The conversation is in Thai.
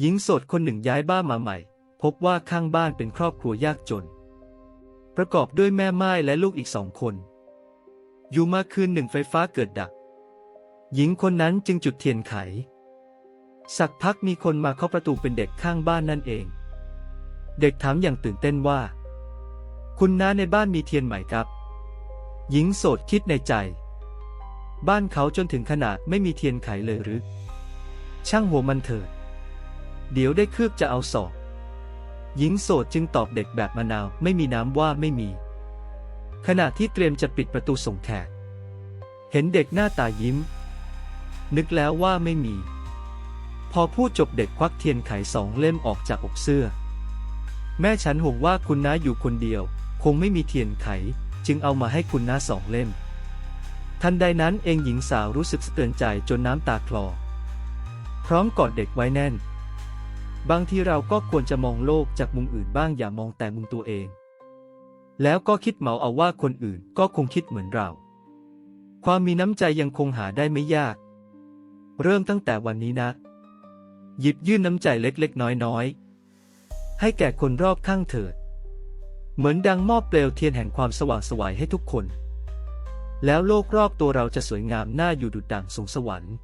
หญิงโสดคนหนึ่งย้ายบ้านมาใหม่ พบว่าข้างบ้านเป็นครอบครัวยากจน ประกอบด้วยแม่ไม้และลูกอีกสองคน อยู่มาคืนหนึ่งไฟฟ้าเกิดดับหญิงคนนั้นจึงจุดเทียนไข สักพักมีคนมาเคาะประตูเป็นเด็กข้างบ้านนั่นเอง เด็กถามอย่างตื่นเต้นว่า คุณน้าในบ้านมีเทียนไหมครับ หญิงโสดคิดในใจ บ้านเขาจนถึงขนาดไม่มีเทียนไขเลยหรือ ช่างหัวมันเถิด เดี๋ยวได้คืบจะเอาสอบหญิงโสดจึงตอบเด็กแบบมะนาวไม่มีน้ำว่าไม่มี ขณะที่เตรียมจะปิดประตูส่งแขก เห็นเด็กหน้าตายิ้ม นึกแล้วว่าไม่มี พอพูดจบเด็กควักเทียนไขสองเล่มออกจากอกเสื้อ แม่ฉันห่วงว่าคุณน้าอยู่คนเดียว คงไม่มีเทียนไข จึงเอามาให้คุณน้าสองเล่ม ทันใดนั้นเองหญิงสาวรู้สึกสะเตือนใจจนน้ำตาคลอพร้อมกอดเด็กไว้แน่น บางทีเราก็ควรจะมองโลกจากมุมอื่นบ้างอย่ามองแต่มุมตัวเอง แล้วก็คิดเหมาเอาว่าคนอื่นก็คงคิดเหมือนเรา ความมีน้ำใจยังคงหาได้ไม่ยาก เริ่มตั้งแต่วันนี้นะ หยิบยื่นน้ำใจเล็กๆ น้อยๆ ให้แก่คนรอบข้างเถิด เหมือนดังมอบเปลวเทียนแห่งความสว่างสวยให้ทุกคน แล้วโลกรอบตัวเราจะสวยงามน่าอยู่ดุจดั่งสวงสวรรค์